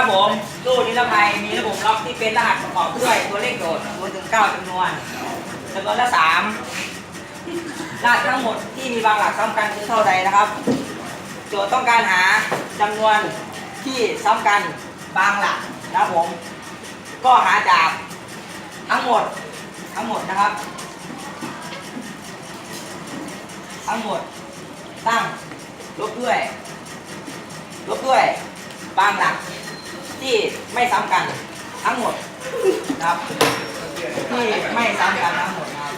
นะครับผมตู้นิรภัยมีระบบล็อกที่เป็นรหัสประกอบด้วยตัวเลขโดดรวมถึงเก้าจำนวนจำนวนละสามรหัสทั้งหมดที่มีบางหลักซ้ำกันคือเท่าใดนะครับ โจทย์ต้องการหาจำนวนที่ซ้ำกันบางหลักนะครับผม ก็หาจากทั้งหมดทั้งหมดนะครับ ทั้งหมดตั้งลบด้วยลบด้วยบางหลัก ที่ไม่ซ้ำกันทั้งหมดนะครับที่ไม่ซ้ำกันทั้งหมดนะครับ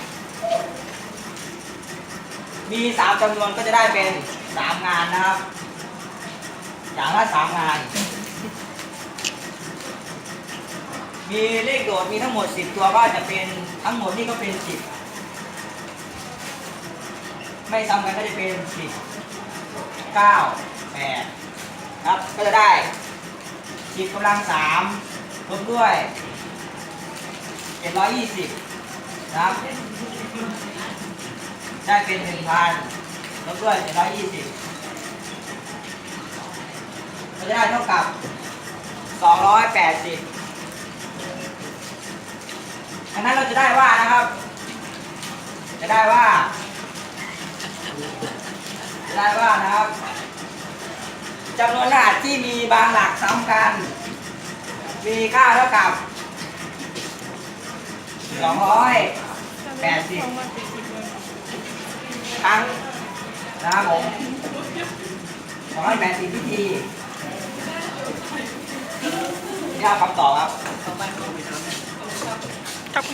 มีสามจำนวนก็จะได้เป็นสามงานนะครับ อย่างละสามงาน มีเลขโดดมีทั้งหมดสิบตัวก็จะเป็นทั้งหมดนี่ก็เป็นสิบไม่ซ้ำกันก็จะเป็นสิบเก้าแปดครับก็จะได้ สิบกำลังสามรวมด้วยเจ็ดร้อยยี่สิบนะครับ ได้เป็นหนึ่งพันลบด้วยเจ็ดร้อยยี่สิบก็จะได้เท่ากับสองร้อยแปดสิบดังนั้นเราจะได้ว่านะครับ จะได้ว่า จะได้ว่านะครับ จำนวนรหัสที่มีบางหลักซ้ำกัน มีค่าเท่ากับสองร้อยแปดสิบครั้งนะครับผม280วิธีนี่ครับคำตอครับครับ